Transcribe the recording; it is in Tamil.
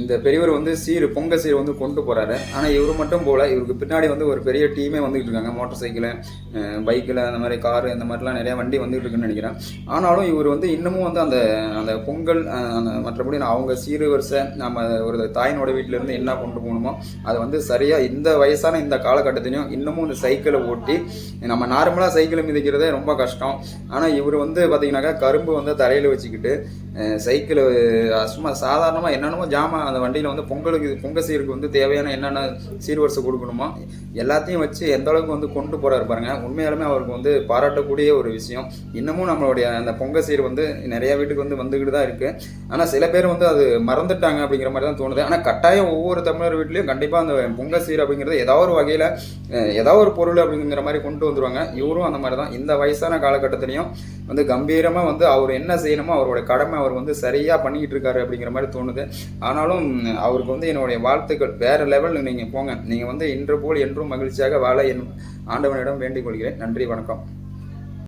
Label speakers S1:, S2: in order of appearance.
S1: இந்த பெரியவர் வந்து சீர் பொங்க சீர் வந்து கொண்டு போறாரு. ஆனால் இவர் மட்டும் போல இவருக்கு பின்னாடி வந்து ஒரு பெரிய டீமே வந்துகிட்டு இருக்காங்க. மோட்டர் சைக்கிள் பைக்கில் அந்த மாதிரி காரு இந்த மாதிரிலாம் நிறைய வண்டி வந்துகிட்டு இருக்குன்னு நினைக்கிறேன். ஆனாலும் இவர் வந்து இன்னமும் வந்து அந்த அந்த பொங்கல் அந்த மற்றபடி அவங்க சீரு வரிசை நம்ம ஒரு தாயினோட வீட்டில இருந்து என்ன கொண்டு போகணுமோ அதை வந்து சரியாக இந்த வயசான இந்த காலகட்டத்திலையும் இன்னமும் இந்த சைக்கிளை ஓட்டி நம்ம நார்மலாக சைக்கிளை மிதிக்கிறதே ரொம்ப கஷ்டம். ஆனால் இவர் வந்து பார்த்தீங்கன்னாக்கா கரும்பு வந்து தரையில் வச்சுக்கிட்டு சைக்கிள் சும்மா சாதாரணமாக என்னென்னமோ ஜாமான் அந்த வண்டியில் வந்து பொங்கலுக்கு பொங்க சீருக்கு வந்து தேவையான என்னென்ன சீர்வரிசை கொடுக்கணுமோ எல்லாத்தையும் வச்சு எந்த அளவுக்கு வந்து கொண்டு போகிறாரு பாருங்க. உண்மையாலுமே அவருக்கு வந்து பாராட்டக்கூடிய ஒரு விஷயம். இன்னமும் நம்மளுடைய அந்த பொங்க சீர் வந்து நிறைய வீட்டுக்கு வந்து வந்துக்கிட்டு தான் இருக்குது ஆனால் சில பேர் வந்து அது மறந்துட்டாங்க அப்படிங்கிற மாதிரி தான் தோணுது. ஆனால் கட்டாயம் ஒவ்வொரு தமிழர் வீட்லேயும் கண்டிப்பாக அந்த பொங்க சீர் அப்படிங்கிறது ஏதாவது ஒரு வகையில் ஏதாவது ஒரு பொருள் அப்படிங்கிற மாதிரி கொண்டு வந்துருவாங்க. இவரும் அந்த மாதிரி தான் இந்த வயசான காலகட்டத்திலையும் வந்து கம்பீரமாக வந்து அவர் என்ன செய்யணுமோ அவரோட கடமை அவர் வந்து சரியாக பண்ணிக்கிட்டு இருக்காரு அப்படிங்கிற மாதிரி தோணுது. ஆனாலும் அவருக்கு வந்து என்னுடைய வாழ்த்துக்கள். வேறு லெவலில் நீங்கள் போங்க. நீங்கள் வந்து இன்று போல் என்றும் மகிழ்ச்சியாக வாழ என் ஆண்டவனிடம் வேண்டிக் கொள்கிறேன். நன்றி வணக்கம்.